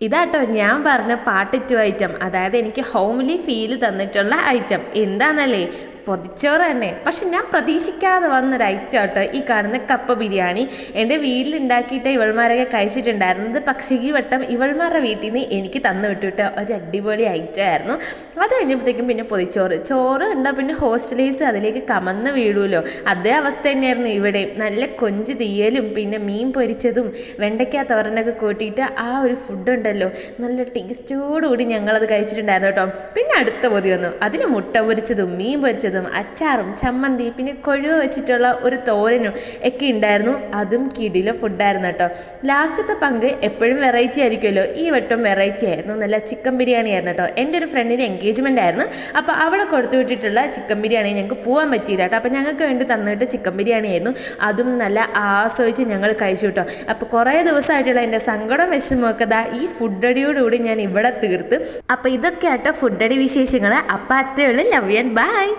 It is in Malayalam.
ഇതാട്ടോ ഞാൻ പറഞ്ഞ പാട്ടിറ്റു ഐറ്റം. അതായത് എനിക്ക് ഹോംലി ഫീൽ തന്നിട്ടുള്ള ഐറ്റം. എന്താണെന്നല്ലേ പൊതിച്ചോറ് തന്നെ. പക്ഷെ ഞാൻ പ്രതീക്ഷിക്കാതെ വന്നൊരു ഐറ്റം കേട്ടോ ഈ കാണുന്ന കപ്പ ബിരിയാണി. എന്റെ വീട്ടിലുണ്ടാക്കിയിട്ട് ഇവൾമാരൊക്കെ കഴിച്ചിട്ടുണ്ടായിരുന്നത് പക്ഷേ ഈ വട്ടം ഇവൾമാരുടെ വീട്ടിൽ നിന്ന് എനിക്ക് തന്നു വിട്ടിട്ട്. ഒരു അടിപൊളി ഐറ്റം ആയിരുന്നു. അത് കഴിഞ്ഞപ്പോഴത്തേക്കും പിന്നെ പൊതിച്ചോറ്. ചോറ് ഉണ്ടോ പിന്നെ ഹോസ്റ്റലേഴ്സ് അതിലേക്ക് കമന്ന് വീഴുമല്ലോ അതേ അവസ്ഥ തന്നെയായിരുന്നു ഇവിടെ നല്ല കൊഞ്ച് തീയലും പിന്നെ മീൻ പൊരിച്ചതും വെണ്ടയ്ക്ക തോരനൊക്കെ കൂട്ടിയിട്ട് ആ ഒരു ഫുഡ് ഉണ്ടല്ലോ. നല്ല ടേസ്റ്റോടുകൂടി ഞങ്ങളത് കഴിച്ചിട്ടുണ്ടായിരുന്നു കേട്ടോ. പിന്നെ അടുത്ത പൊതി വന്നു. അതിൽ മുട്ട പൊരിച്ചതും മീൻ പൊരിച്ചതും അച്ചാറും ചമ്മന്തി പിന്നെ കൊഴുവ വെച്ചിട്ടുള്ള ഒരു തോരനും ഒക്കെ ഉണ്ടായിരുന്നു. അതും കിടിലെ ഫുഡായിരുന്നു കേട്ടോ. ലാസ്റ്റത്തെ പങ്ക് എപ്പോഴും വെറൈറ്റി ആയിരിക്കുമല്ലോ. ഈ വട്ടം വെറൈറ്റി ആയിരുന്നു. നല്ല ചിക്കൻ ബിരിയാണി ആയിരുന്നു കേട്ടോ. എന്റെ ഒരു ഫ്രണ്ടിന്റെ എൻഗേജ്മെന്റ് ആയിരുന്നു. അപ്പോൾ അവളെ കൊടുത്തു വിട്ടിട്ടുള്ള ചിക്കൻ ബിരിയാണി ഞങ്ങൾക്ക് പോകാൻ പറ്റിയില്ല കേട്ടോ. അപ്പോൾ ഞങ്ങൾക്ക് വേണ്ടി തന്നിട്ട് ചിക്കൻ ബിരിയാണി ആയിരുന്നു. അതും നല്ല ആസ്വദിച്ച് ഞങ്ങൾ കഴിച്ചു കേട്ടോ. അപ്പോൾ കുറേ ദിവസമായിട്ടുള്ള എന്റെ സങ്കടം വിഷമമൊക്കെ ദാ ഈ ഫുഡടിയോടുകൂടി ഞാൻ ഇവിടെ തീർത്ത്. അപ്പോൾ ഇതൊക്കെ ആട്ടോ ഫുഡടി വിശേഷങ്ങൾ അപ്പോൾ അത്രയുള്ളൂ ലവ് ആൻഡ് ബൈ